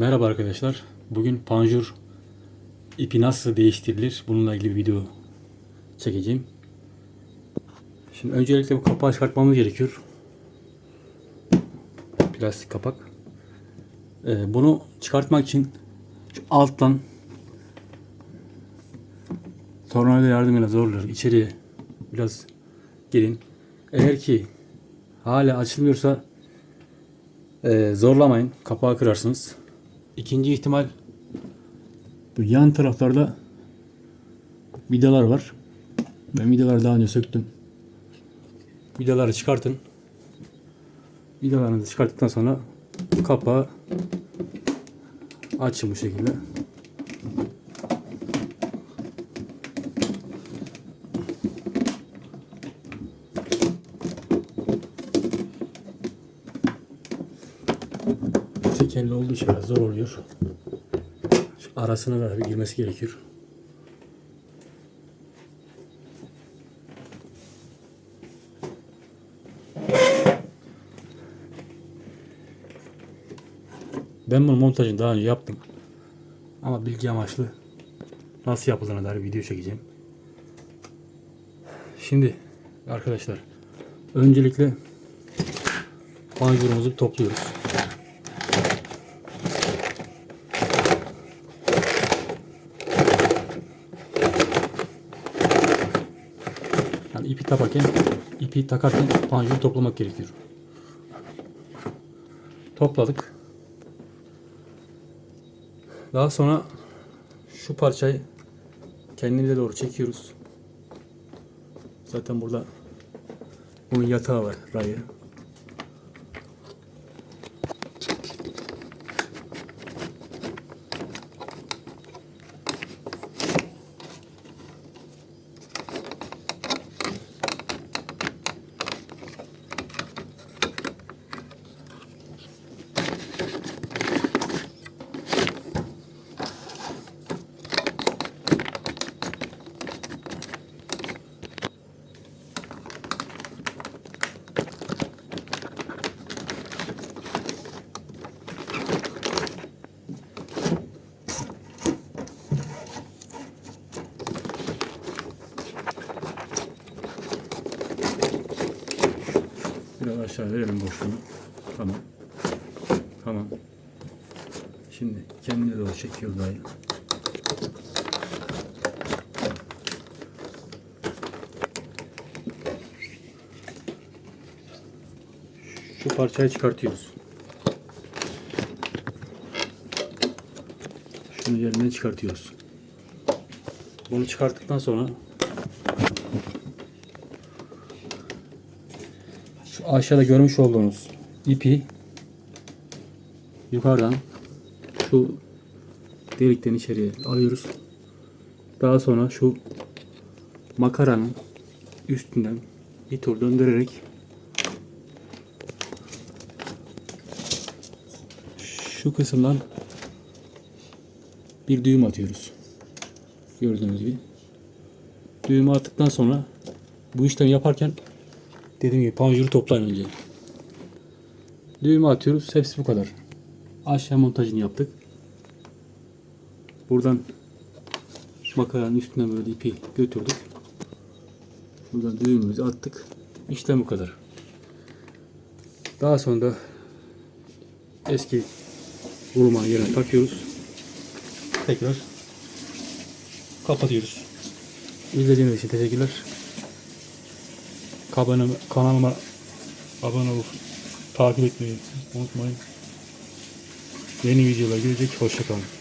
Merhaba arkadaşlar. Bugün panjur ipi nasıl değiştirilir bununla ilgili bir video çekeceğim. Şimdi öncelikle bu kapağı çıkartmamız gerekiyor. Plastik kapak. Ee, bunu çıkartmak için şu alttan tornavida yardımıyla zorluyor. İçeriye biraz girin. Eğer ki hala açılmıyorsa ee, zorlamayın. Kapağı kırarsınız. İkinci ihtimal bu yan taraflarda vidalar var. Ben vidaları daha önce söktüm. Vidaları çıkartın. Vidalarınızı çıkarttıktan sonra kapağı açın bu şekilde. Tekerli olduğu için biraz zor oluyor. Şu arasına da bir girmesi gerekiyor. Ben bunun montajını daha önce yaptım. Ama bilgi amaçlı nasıl yapıldığına dair video çekeceğim. Şimdi arkadaşlar öncelikle panjurumuzu topluyoruz. Yani ipi takarken, ipi takarken panjuru toplamak gerekiyor. Topladık. Daha sonra şu parçayı kendimize doğru çekiyoruz. Zaten burada bunun yatağı var, rayı. Biraz aşağı verelim boşluğunu. Tamam. Tamam. Şimdi kendine doğru çekiyoruz dayı. Şu parçayı çıkartıyoruz. Şunu yerine çıkartıyoruz. Bunu çıkarttıktan sonra şu aşağıda görmüş olduğunuz ipi yukarıdan şu delikten içeriye alıyoruz. Daha sonra şu makaranın üstünden bir tur döndürerek şu kısımdan bir düğüm atıyoruz. Gördüğünüz gibi. Düğümü attıktan sonra bu işlemi yaparken dediğim gibi panjuru toplayın önce. Düğümü atıyoruz. Hepsi bu kadar. Aşağı montajını yaptık. Buradan makaranın üstüne böyle ipi götürdük. Buradan düğümümüzü attık. İşte bu kadar. Daha sonra da eski vurma yerine takıyoruz. Tekrar kapatıyoruz. İzlediğiniz için teşekkürler. Kanalıma, kanalıma abone olup takip etmeyi unutmayın. Yeni videolar gelecek. Hoşçakalın.